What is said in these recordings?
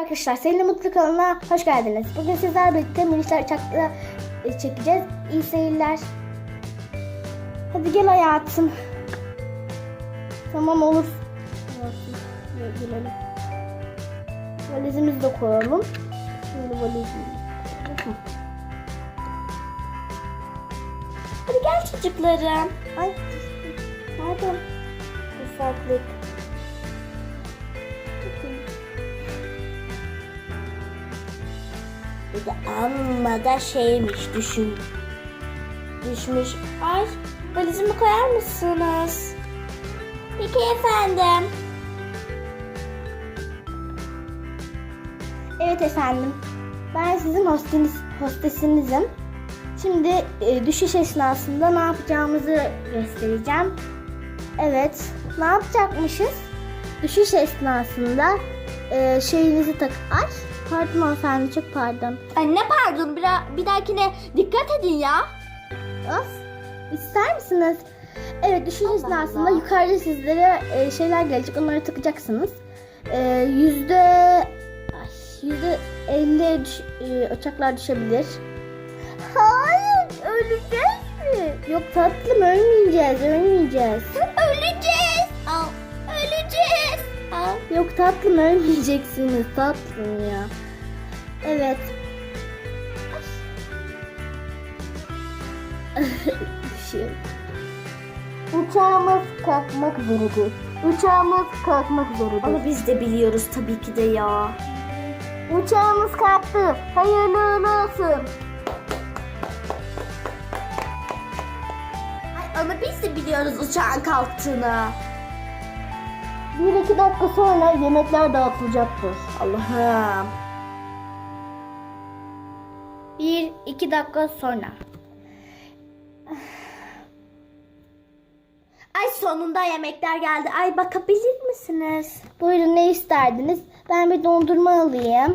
arkadaşlar, Seninle Mutlu kanalına hoş geldiniz. Bugün sizlerle birlikte minişler uçakla e, çekeceğiz. İyi seyirler. Hadi gel hayatım. Tamam olur. Gelelim. Valizimizi de koyalım. Şöyle valizimizi. Hadi gel çocuklarım. Ay. Pardon. Ufaklık. Bir de amma da şeymiş düşün. Düşmüş. Ay valizimi koyar mısınız? Peki efendim. Evet efendim. Ben sizin hosteniz, hostesinizim. Şimdi e, düşüş esnasında ne yapacağımızı göstereceğim. Evet. Ne yapacakmışız? Düşüş esnasında e, şeyinizi tak... Ay pardon hanımefendi çok pardon. Ay ne pardon bir, bir dahakine dikkat edin ya. Of. İster misiniz? Evet düşüş esnasında yukarıda sizlere e, şeyler gelecek. Onları takacaksınız. E, yüzde... Ay, yüzde elli düş, e, uçaklar düşebilir. Hayır öleceğiz mi? Yok tatlım ölmeyeceğiz ölmeyeceğiz. Öleceğiz. Al, öleceğiz. Yok tatlım ölmeyeceksiniz tatlım ya. Evet. Bir şey. Uçağımız kalkmak üzeredir. Uçağımız kalkmak üzeredir. Onu biz de biliyoruz tabii ki de ya. Uçağımız kalktı. Hayırlı uğurlu olsun. Ay onu biz de biliyoruz uçağın kalktığını. Bir iki dakika sonra yemekler dağıtılacaktır. Allah'ım. Bir iki dakika sonra. Ay sonunda yemekler geldi. Ay bakabilir misiniz? Buyurun ne isterdiniz? Ben bir dondurma alayım.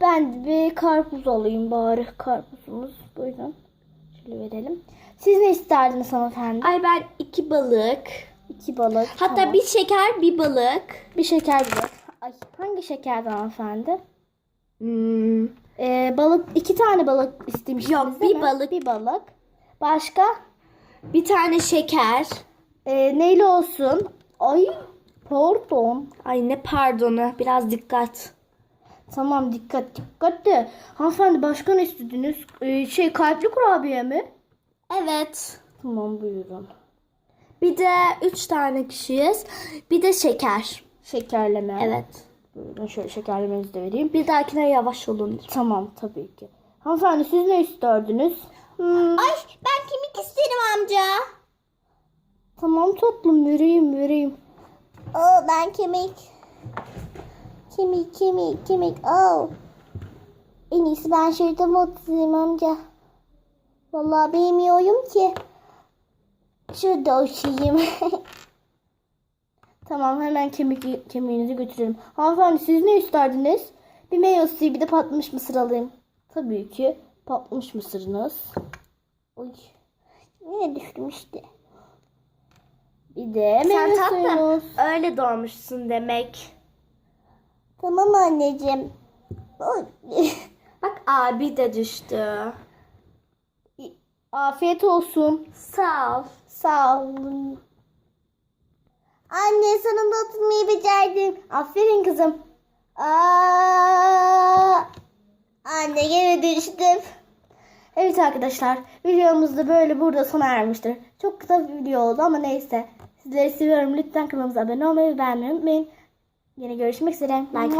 Ben bir karpuz alayım bari. Karpuzumuz. Buyurun. Şöyle verelim. Siz ne isterdiniz hanımefendi? Ay ben iki balık. İki balık. Hatta tamam. bir şeker bir balık. bir şeker bile. Ay hangi şekerden hanımefendi? Hmm. Ee, balık iki tane balık istemiştiniz Yok, bir mi? balık. Bir balık. Başka? Bir tane şeker. Ee, neyli olsun? Ay pardon. Ay ne pardonu. Biraz dikkat. Tamam dikkat dikkat de. Hanımefendi başka ne istediniz? Ee, şey kalpli kurabiye mi? Evet. Tamam buyurun. Bir de üç tane kişiyiz. Bir de şeker. Şekerleme. Evet. Buyurun şöyle şekerlemenizi de vereyim. Bir dahakine yavaş olun. Tamam tabii ki. Hanımefendi siz ne isterdiniz? Hmm, Ay ben kemik isterim amca. tamam tatlım vereyim vereyim. Oo ben kemik. Kemik kemik kemik. Oh. En iyisi ben şurada mı oturayım amca? Vallahi bilmiyorum ki. Şurada oturayım. tamam hemen kemik kemiğinizi götürelim. Hanımefendi siz ne isterdiniz? Bir meyve suyu bir de patlamış mısır alayım. Tabii ki patlamış mısırınız. Oy. Yine düştüm işte. Bir de Sen tatlım öyle doğmuşsun demek. Tamam anneciğim. Oy. Bak abi de düştü. Afiyet olsun. Sağ ol. Sağ olun. Anne sonunda oturmayı becerdim. Aferin kızım. Aa, anne gene düştüm. Evet arkadaşlar videomuz da böyle burada sona ermiştir. Çok kısa bir video oldu ama neyse. Sizleri seviyorum. Lütfen kanalımıza abone olmayı ve beğenmeyi unutmayın. Yine görüşmek üzere. Like